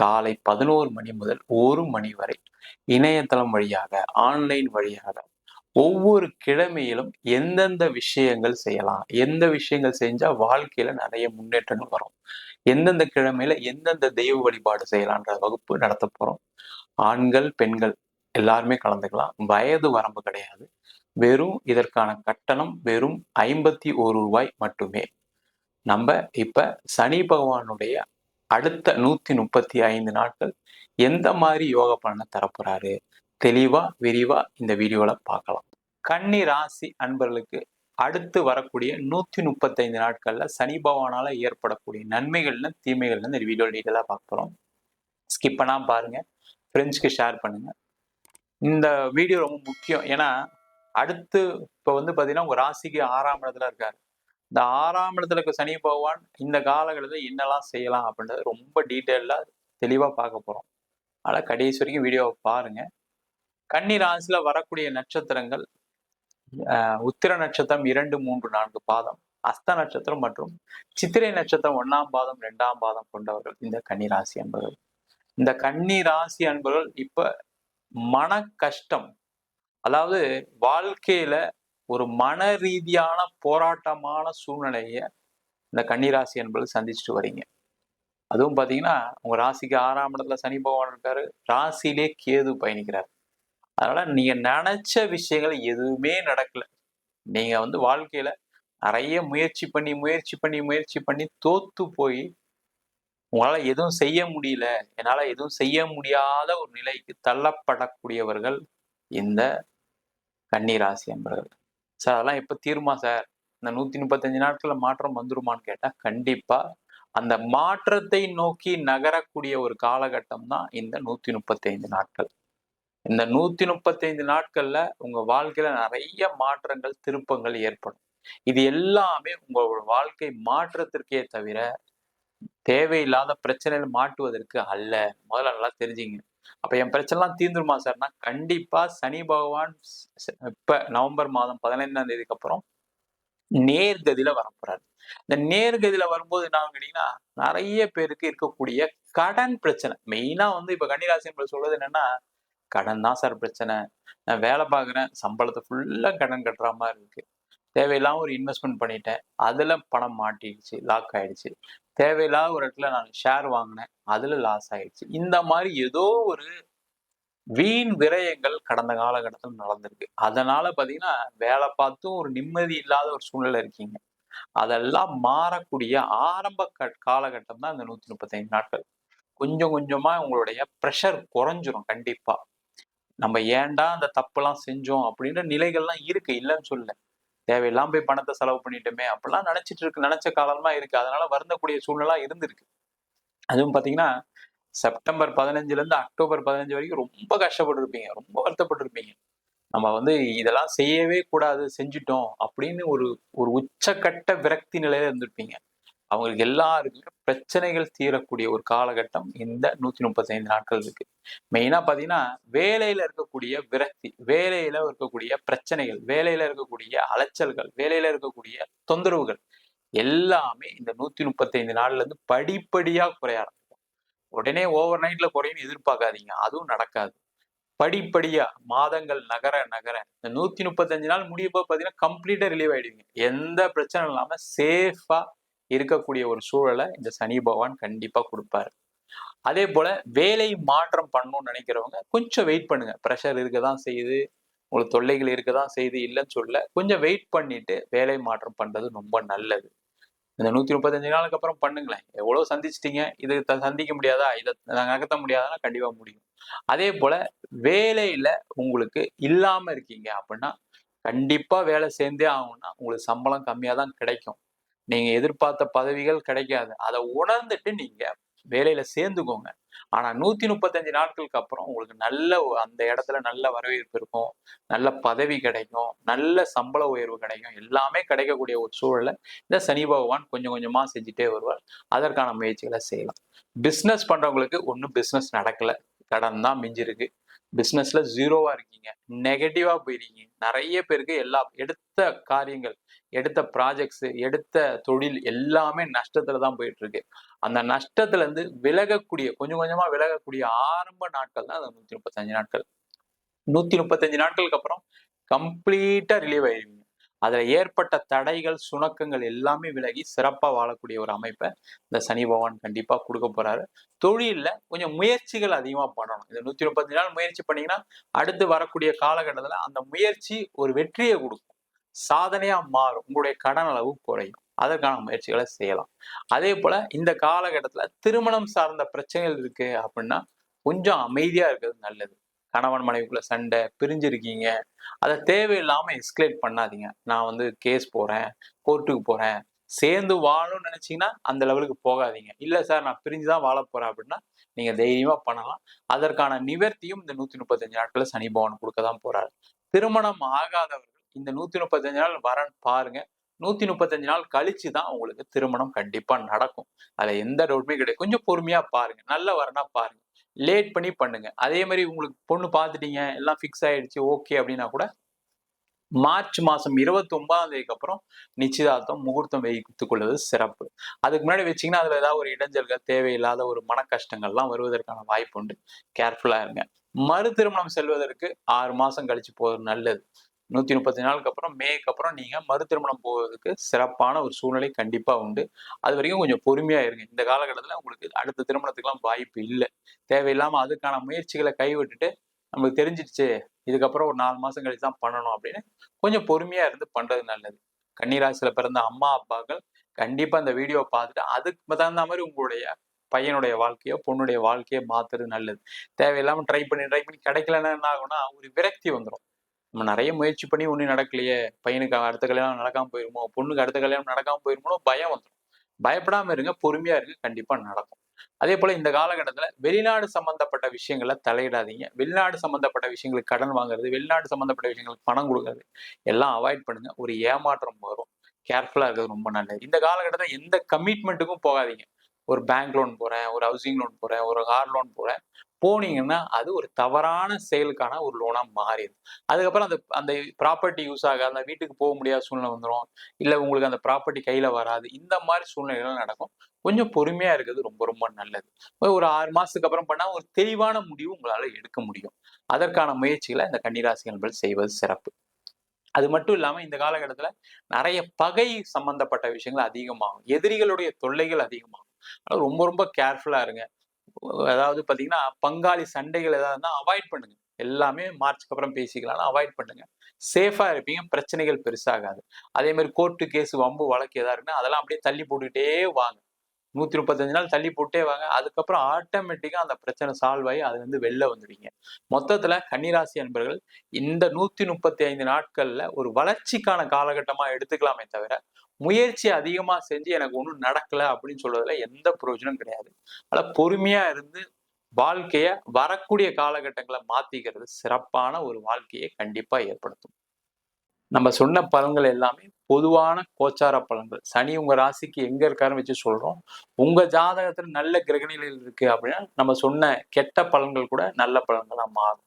காலை பதினோரு மணி முதல் ஒரு மணி வரை இணையதளம் வழியாக ஆன்லைன் வழியாக ஒவ்வொரு கிழமையிலும் எந்தெந்த விஷயங்கள் செய்யலாம் எந்த விஷயங்கள் செஞ்சா வாழ்க்கையில நிறைய முன்னேற்றங்கள் வரும் எந்தெந்த கிழமையில எந்தெந்த தெய்வ வழிபாடு செய்யலான்ற வகுப்பு நடத்த போறோம். ஆண்கள் பெண்கள் எல்லாருமே கலந்துக்கலாம். வயது வரம்பு கிடையாது. வெறும் இதற்கான கட்டணம் வெறும் ஐம்பத்தி ஒரு ரூபாய் மட்டுமே. நம்ம இப்ப சனி பகவானுடைய அடுத்த நூத்தி முப்பத்தி ஐந்து நாட்கள் எந்த மாதிரி யோக பலனை தரப்போறாரு? தெளிவா விரிவா இந்த வீடியோல பார்க்கலாம். கன்னி ராசி அன்பர்களுக்கு அடுத்து வரக்கூடிய நூத்தி முப்பத்தைந்து நாட்கள்ல சனி பகவானால ஏற்படக்கூடிய நன்மைகள்னு தீமைகள்னு இந்த வீடியோ டீட்டெயிலாக பார்க்க போறோம். ஸ்கிப் பண்ணாம பாருங்க. ஃப்ரெண்ட்ஸ்க்கு ஷேர் பண்ணுங்க. இந்த வீடியோ ரொம்ப முக்கியம். ஏன்னா அடுத்து இப்போ வந்து பார்த்தீங்கன்னா உங்க ராசிக்கு ஆறாம் இடத்துல இருக்காரு. இந்த ஆறாம் இடத்துல இருக்க சனி பகவான் இந்த காலகட்டத்தில் என்னெல்லாம் செய்யலாம் அப்படின்றது ரொம்ப டீட்டெயிலாக தெளிவாக பார்க்க போறோம். அதனால் கடைசி வரைக்கும் வீடியோவை பாருங்க. கன்னி ராசியில் வரக்கூடிய நட்சத்திரங்கள் உத்திர நட்சத்திரம் இரண்டு மூன்று நான்கு பாதம் அஸ்த நட்சத்திரம் மற்றும் சித்திரை நட்சத்திரம் ஒன்னாம் பாதம் ரெண்டாம் பாதம் கொண்டவர்கள் இந்த கன்னி ராசி அன்பர்கள். இந்த கன்னி ராசி அன்பர்கள் இப்ப மன கஷ்டம் அதாவது வாழ்க்கையில ஒரு மன ரீதியான போராட்டமான சூழ்நிலையை இந்த கன்னிராசி என்பது சந்திச்சுட்டு வரீங்க. அதுவும் பார்த்தீங்கன்னா உங்க ராசிக்கு ஆறாம் இடத்துல சனி பகவான் இருக்காரு. ராசியிலே கேது பயணிக்கிறார். அதனால நீங்க நினைச்ச விஷயங்கள் எதுவுமே நடக்கல. நீங்க வந்து வாழ்க்கையில நிறைய முயற்சி பண்ணி முயற்சி பண்ணி முயற்சி பண்ணி தோத்து போய் உங்களால எதுவும் செய்ய முடியல என்னால எதுவும் செய்ய முடியாத ஒரு நிலைக்கு தள்ளப்படக்கூடியவர்கள் இந்த கன்னிராசி என்பவர்கள். சார் அதெல்லாம் எப்போ தீருமா சார்? இந்த நூத்தி முப்பத்தஞ்சு நாட்கள்ல மாற்றம் வந்துருமான்னு கேட்டா கண்டிப்பா. அந்த மாற்றத்தை நோக்கி நகரக்கூடிய ஒரு காலகட்டம் தான் இந்த நூத்தி முப்பத்தைந்து நாட்கள். இந்த நூத்தி முப்பத்தைந்து நாட்களில் நாட்கள்ல உங்க வாழ்க்கையில நிறைய மாற்றங்கள் திருப்பங்கள் ஏற்படும். இது எல்லாமே உங்களோட வாழ்க்கை மாற்றத்திற்கே தவிர தேவையில்லாத பிரச்சனைகள் மாட்டுவதற்கு அல்ல. முதல்ல நல்லா தெரிஞ்சுங்க. அப்ப என் பிரச்சனைலாம் தீர்ந்துருமா சார்னா கண்டிப்பா சனி பகவான் இப்ப நவம்பர் மாதம் பதினைந்தாம் தேதிக்கு அப்புறம் நேர்கதியில வரப்போறாரு. இந்த நேர்கதியில வரும்போது என்ன கேட்டீங்கன்னா நிறைய பேருக்கு இருக்கக்கூடிய கடன் பிரச்சனை. மெயினா வந்து இப்ப கன்னிராசி சொல்றது என்னன்னா கடன் தான் சார் பிரச்சனை. நான் வேலை பார்க்குறேன் சம்பளத்தை ஃபுல்லாக கடன் கட்டுற மாதிரி இருக்கு. தேவையில்லாம ஒரு இன்வெஸ்ட்மெண்ட் பண்ணிட்டேன். அதுல பணம் மாட்டிடுச்சு லாக் ஆயிடுச்சு. தேவையில்லாத ஒரு இடத்துல நான் ஷேர் வாங்கினேன் அதுல லாஸ் ஆயிடுச்சு. இந்த மாதிரி ஏதோ ஒரு வீண் விரயங்கள் கடந்த காலகட்டத்தில் நடந்திருக்கு. அதனால பாத்தீங்கன்னா வேலை பார்த்தும் ஒரு நிம்மதி இல்லாத ஒரு சூழ்நிலை இருக்கீங்க. அதெல்லாம் மாறக்கூடிய ஆரம்ப காலகட்டம் தான் இந்த நூத்தி முப்பத்தைந்து நாட்கள். கொஞ்சம் கொஞ்சமா உங்களுடைய ப்ரெஷர் குறைஞ்சிரும் கண்டிப்பா. நம்ம ஏன்டா அந்த தப்புலாம் செஞ்சோம் அப்படின்ற நிலைகள்லாம் இருக்கு இல்லைன்னு சொல்ல தேவையெல்லாம் போய் பணத்தை செலவு பண்ணிட்டோமே அப்படிலாம் நினைச்சிட்டு இருக்கு நினைச்ச காலமா இருக்கு. அதனால வருந்தக்கூடிய சூழ்நிலை இருந்திருக்கு. அதுவும் பாத்தீங்கன்னா செப்டம்பர் பதினஞ்சுல இருந்து அக்டோபர் பதினஞ்சு வரைக்கும் ரொம்ப கஷ்டப்பட்டு இருப்பீங்க ரொம்ப வருத்தப்பட்டு இருப்பீங்க நம்ம வந்து இதெல்லாம் செய்யவே கூடாது செஞ்சுட்டோம் அப்படின்னு ஒரு ஒரு உச்சக்கட்ட விரக்தி நிலையில இருந்திருப்பீங்க. அவங்களுக்கு எல்லாருக்குமே பிரச்சனைகள் தீரக்கூடிய ஒரு காலகட்டம் இந்த நூத்தி முப்பத்தி ஐந்து நாட்கள் இருக்கு. மெயினா பாத்தீங்கன்னா வேலையில இருக்கக்கூடிய விரக்தி வேலையில இருக்கக்கூடிய பிரச்சனைகள் வேலையில இருக்கக்கூடிய அலைச்சல்கள் வேலையில இருக்கக்கூடிய தொந்தரவுகள் எல்லாமே இந்த நூத்தி முப்பத்தி ஐந்து நாள்ல இருந்து படிப்படியா குறைய ஆரம்பிக்கும். உடனே ஓவர் நைட்ல குறையும் எதிர்பார்க்காதீங்க. அதுவும் நடக்காது. படிப்படியா மாதங்கள் நகர நகர இந்த நூத்தி முப்பத்தஞ்சு நாள் முடியப்போ பாத்தீங்கன்னா கம்ப்ளீட்டா ரிலீவ் ஆயிடுவீங்க. எந்த பிரச்சனை இல்லாம சேஃபா இருக்கக்கூடிய ஒரு சூழலை இந்த சனி பகவான் கண்டிப்பா கொடுப்பாரு. அதே போல வேலை மாற்றம் பண்ணணும்னு நினைக்கிறவங்க கொஞ்சம் வெயிட் பண்ணுங்க. ப்ரெஷர் இருக்க தான் செய்யுது. உங்களுக்கு தொல்லைகள் இருக்க தான் செய்யுது. இல்லைன்னு சொல்ல கொஞ்சம் வெயிட் பண்ணிட்டு வேலை மாற்றம் பண்றது ரொம்ப நல்லது. இந்த நூத்தி முப்பத்தஞ்சு நாளுக்கு அப்புறம் பண்ணுங்களேன். எவ்வளவு சந்திச்சிட்டீங்க? இது சந்திக்க முடியாதா? இதை நகர்த்த முடியாதானா கண்டிப்பா முடியும். அதே போல வேலையில உங்களுக்கு இல்லாம இருக்கீங்க அப்படின்னா கண்டிப்பா வேலை சேர்ந்தே ஆகும்னா உங்களுக்கு சம்பளம் கம்மியா தான் கிடைக்கும். நீங்க எதிர்பார்த்த பதவிகள் கிடைக்காது. அதை உணர்ந்துட்டு நீங்க வேலையில சேர்ந்துக்கோங்க. ஆனா நூத்தி முப்பத்தஞ்சு நாட்களுக்கு அப்புறம் உங்களுக்கு நல்ல அந்த இடத்துல நல்ல வரவேற்பு இருக்கும். நல்ல பதவி கிடைக்கும். நல்ல சம்பள உயர்வு கிடைக்கும். எல்லாமே கிடைக்கக்கூடிய ஒரு சூழலை இந்த சனி பகவான் கொஞ்சம் கொஞ்சமா செஞ்சுட்டே வருவார். அதற்கான முயற்சிகளை செய்யலாம். பிஸ்னஸ் பண்றவங்களுக்கு ஒன்றும் பிஸ்னஸ் நடக்கல. கடன் தான் மிஞ்சிருக்கு. பிஸ்னஸ்ல ஜீரோவா இருக்கீங்க. நெகட்டிவா போயிருக்கீங்க. நிறைய பேருக்கு எல்லா எடுத்த காரியங்கள் எடுத்த ப்ராஜெக்ட்ஸ் எடுத்த தொழில் எல்லாமே நஷ்டத்துல தான் போயிட்டு இருக்கு அந்த நஷ்டத்துல இருந்து விலகக்கூடிய கொஞ்சம் கொஞ்சமா விலகக்கூடிய ஆரம்ப நாட்கள் தான் அந்த நூத்தி முப்பத்தஞ்சு நாட்கள். நூத்தி முப்பத்தஞ்சு நாட்களுக்கு அப்புறம் கம்ப்ளீட்டா ரிலீவ் ஆயிருவீங்க. அதுல ஏற்பட்ட தடைகள் சுணக்கங்கள் எல்லாமே விலகி சிறப்பா வாழக்கூடிய ஒரு அமைப்பை இந்த சனி பகவான் கண்டிப்பா கொடுக்க போறாரு. தொழில்ல கொஞ்சம் முயற்சிகள் அதிகமா பண்ணணும். இந்த நூத்தி முப்பத்தஞ்சு நாள் முயற்சி பண்ணீங்கன்னா அடுத்து வரக்கூடிய காலகட்டத்துல அந்த முயற்சி ஒரு வெற்றியை கொடுக்கும். சாதனையா மாறும். உங்களுடைய கடன் அளவு குறையும். அதற்கான முயற்சிகளை செய்யலாம். அதே போல இந்த காலகட்டத்துல திருமணம் சார்ந்த பிரச்சனைகள் இருக்கு அப்படின்னா கொஞ்சம் அமைதியா இருக்கிறது நல்லது. கணவன் மனைவிக்குள்ள சண்டை பிரிஞ்சிருக்கீங்க. அதை தேவையில்லாம எஸ்கலேட் பண்ணாதீங்க. நான் வந்து கேஸ் போறேன் கோர்ட்டுக்கு போறேன். சேர்ந்து வாழணும்னு நினைச்சீங்கன்னா அந்த லெவலுக்கு போகாதீங்க. இல்ல சார் நான் பிரிஞ்சுதான் வாழ போறேன் அப்படின்னா நீங்க தைரியமா பண்ணலாம். அதற்கான நிவர்த்தியும் இந்த நூத்தி முப்பத்தஞ்சு நாட்கள சனி பவன் கொடுக்க தான் போறாரு. திருமணம் ஆகாதவர்கள் இந்த நூத்தி முப்பத்தஞ்சு நாள் வரன் பாருங்க. நூத்தி முப்பத்தஞ்சு நாள் கழிச்சு தான் உங்களுக்கு திருமணம் கண்டிப்பா நடக்கும். அதுல எந்த டவுட்டுமே கிடையாது. கொஞ்சம் பொறுமையா பாருங்க. நல்ல வரனா பாருங்க. லேட் பண்ணி பண்ணுங்க. அதே மாதிரி உங்களுக்கு பொண்ணு பார்த்துட்டீங்க எல்லாம் ஃபிக்ஸ் ஆயிடுச்சு ஓகே அப்படின்னா கூட மார்ச் மாசம் இருபத்தி ஒன்பதாம் தேதிக்கு அப்புறம் நிச்சயதார்த்தம் முகூர்த்தம் வைத்துக் கொள்வது சிறப்பு. அதுக்கு முன்னாடி வச்சீங்கன்னா அதுல ஏதாவது ஒரு இடைஞ்சல்கள் தேவையில்லாத ஒரு மன கஷ்டங்கள்லாம் வருவதற்கான வாய்ப்பு உண்டு. கேர்ஃபுல்லா இருங்க. மறு திருமணம் செல்வதற்கு ஆறு மாசம் கழிச்சு போவது நல்லது. நூற்றி முப்பத்தி நாளுக்கு அப்புறம் மேக்கு அப்புறம் நீங்கள் மறு திருமணம் போவதற்கு சிறப்பான ஒரு சூழ்நிலை கண்டிப்பாக உண்டு. அது வரைக்கும் கொஞ்சம் பொறுமையாக இருங்க. இந்த காலகட்டத்தில் உங்களுக்கு அடுத்த திருமணத்துக்குலாம் வாய்ப்பு இல்லை. தேவையில்லாமல் அதுக்கான முயற்சிகளை கைவிட்டுட்டு நமக்கு தெரிஞ்சிடுச்சு இதுக்கப்புறம் ஒரு நாலு மாதம் கழிச்சு தான் பண்ணணும் அப்படின்னு கொஞ்சம் பொறுமையாக இருந்து பண்ணுறது நல்லது. கன்னிராசியில் பிறந்த அம்மா அப்பாக்கள் கண்டிப்பாக அந்த வீடியோவை பார்த்துட்டு அதுக்கு தகுந்த மாதிரி உங்களுடைய பையனுடைய வாழ்க்கையோ பொண்ணுடைய வாழ்க்கையோ மாத்துறது நல்லது. தேவையில்லாமல் ட்ரை பண்ணி ட்ரை பண்ணி கிடைக்கலன்னா என்ன ஆகும்னா ஒரு விரக்தி வந்துடும் நம்ம நிறைய முயற்சி பண்ணி ஒன்றும் நடக்கலையே பையனுக்கு அடுத்த கல்யாணம் நடக்காம போயிருமோ பொண்ணுக்கு அடுத்த கல்யாணம் நடக்காம போயிருமோ பயம் வந்துடும் பயப்படாம இருங்க பொறுமையா இருங்க கண்டிப்பா நடக்கும். அதே போல இந்த காலகட்டத்துல வெளிநாடு சம்பந்தப்பட்ட விஷயங்களை தலையிடாதீங்க. வெளிநாடு சம்பந்தப்பட்ட விஷயங்களுக்கு கடன் வாங்குறது வெளிநாடு சம்பந்தப்பட்ட விஷயங்களுக்கு பணம் கொடுக்கறது எல்லாம் அவாய்ட் பண்ணுங்க. ஒரு ஏமாற்றம் வரும். கேர்ஃபுல்லா இருக்கிறது ரொம்ப நல்லது. இந்த காலகட்டத்தில் எந்த கமிட்மெண்ட்டுக்கும் போகாதீங்க. ஒரு பேங்க் லோன் போறேன் ஒரு ஹவுசிங் லோன் போறேன் ஒரு கார் லோன் போறேன். போனீங்கன்னா அது ஒரு தவறான செயலுக்கான ஒரு லோனாக மாறிடுது. அதுக்கப்புறம் அந்த அந்த ப்ராப்பர்ட்டி யூஸ் ஆகாது அந்த வீட்டுக்கு போக முடியாத சூழ்நிலை வந்துடும் இல்லை உங்களுக்கு அந்த ப்ராப்பர்ட்டி கையில வராது. இந்த மாதிரி சூழ்நிலைகள் நடக்கும். கொஞ்சம் பொறுமையா இருக்கிறது ரொம்ப ரொம்ப நல்லது. ஒரு ஆறு மாசத்துக்கு அப்புறம் பண்ணால் ஒரு தெளிவான முடிவு உங்களால எடுக்க முடியும். அதற்கான முயற்சிகளை இந்த கன்னிராசி நண்பர்கள் செய்வது சிறப்பு. அது மட்டும் இல்லாமல் இந்த காலகட்டத்துல நிறைய பகை சம்பந்தப்பட்ட விஷயங்கள் அதிகமாகும். எதிரிகளுடைய தொல்லைகள் அதிகமாகும். ரொம்ப ரொம்ப கேர்ஃபுல்லா இருங்க. அதாவது பாத்தீங்கன்னா பங்காளி சண்டைகள் ஏதாவதுனா அவாய்ட் பண்ணுங்க. எல்லாமே மார்ச்சுக்கு அப்புறம் பேசிக்கலாம் அவாய்ட் பண்ணுங்க. சேஃபாக இருப்பீங்க பிரச்சனைகள் பெருசாகாது. அதே மாதிரி கோர்ட்டு கேஸ் வம்பு வழக்கு ஏதா இருக்குன்னா அதெல்லாம் அப்படியே தள்ளி போட்டுக்கிட்டே வாங்க. நூத்தி முப்பத்தஞ்சு நாள் தள்ளி போட்டே வாங்க. அதுக்கப்புறம் ஆட்டோமேட்டிக்கா அந்த பிரச்சனை சால்வ் ஆகி அது வந்து வெளில வந்துடுவீங்க. மொத்தத்துல கன்னிராசி அன்பர்கள் இந்த நூத்தி முப்பத்தி ஐந்து நாட்கள்ல ஒரு வளர்ச்சிக்கான காலகட்டமா எடுத்துக்கலாமே தவிர முயற்சி அதிகமா செஞ்சு எனக்கு ஒன்றும் நடக்கல அப்படின்னு சொல்றதுல எந்த பிரயோஜனம் கிடையாது. அதனால பொறுமையா இருந்து வாழ்க்கைய வரக்கூடிய காலகட்டங்களை மாத்திக்கிறது சிறப்பான ஒரு வாழ்க்கையை கண்டிப்பா ஏற்படுத்தும். நம்ம சொன்ன பலன்கள் எல்லாமே பொதுவான கோச்சார பலன்கள். சனி உங்க ராசிக்கு எங்க இருக்காருன்னு வச்சு சொல்றோம். உங்க ஜாதகத்துல நல்ல கிரகநிலையில் இருக்கு அப்படின்னா நம்ம சொன்ன கெட்ட பலன்கள் கூட நல்ல பலன்களா மாறும்.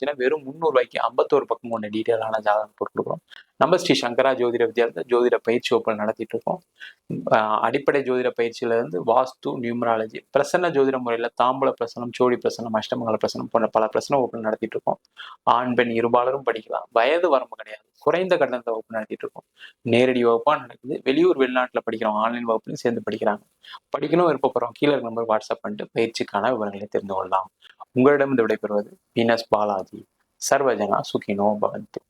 இருந்துச்சுன்னா வெறும் முந்நூறுபாய்க்கு ஐம்பத்தோரு பக்கம் கொண்ட டீட்டெயிலான ஜாதகம் போட்டுருக்கோம் நம்ம ஸ்ரீ சங்கரா ஜோதிட வித்யாலயத்தில் ஜோதிட பயிற்சி வகுப்புகள் நடத்திட்டு இருக்கோம். அடிப்படை ஜோதிட பயிற்சியில இருந்து வாஸ்து நியூமராலஜி பிரசன்ன ஜோதிட முறையில் தாம்பூல பிரசனம் சோழி பிரசனம் அஷ்டமங்கல பிரசனம் போன்ற பல பிரசன வகுப்புகள் நடத்திட்டு இருக்கோம். ஆண் பெண் இருபாலரும் படிக்கலாம். வயது வரம்பு கிடையாது. குறைந்த கட்டணத்தை வகுப்பு நடத்திட்டு இருக்கோம். நேரடி வகுப்பா நடக்குது. வெளியூர் வெளிநாட்டில் படிக்கிறோம் ஆன்லைன் வகுப்புலையும் சேர்ந்து படிக்கிறாங்க. படிக்கணும் விருப்பப்படுறோம் கீழே இருக்க நம்பர் வாட்ஸ்அப் பண்ணிட்டு பயிற்சிக்கான விவரங்களை தெரிந்து கொள்ளலாம். உங்களிடம் விடைபெறுவது வீனஸ் பாலாஜி. சர்வஜனா சுகினோ பவந்து.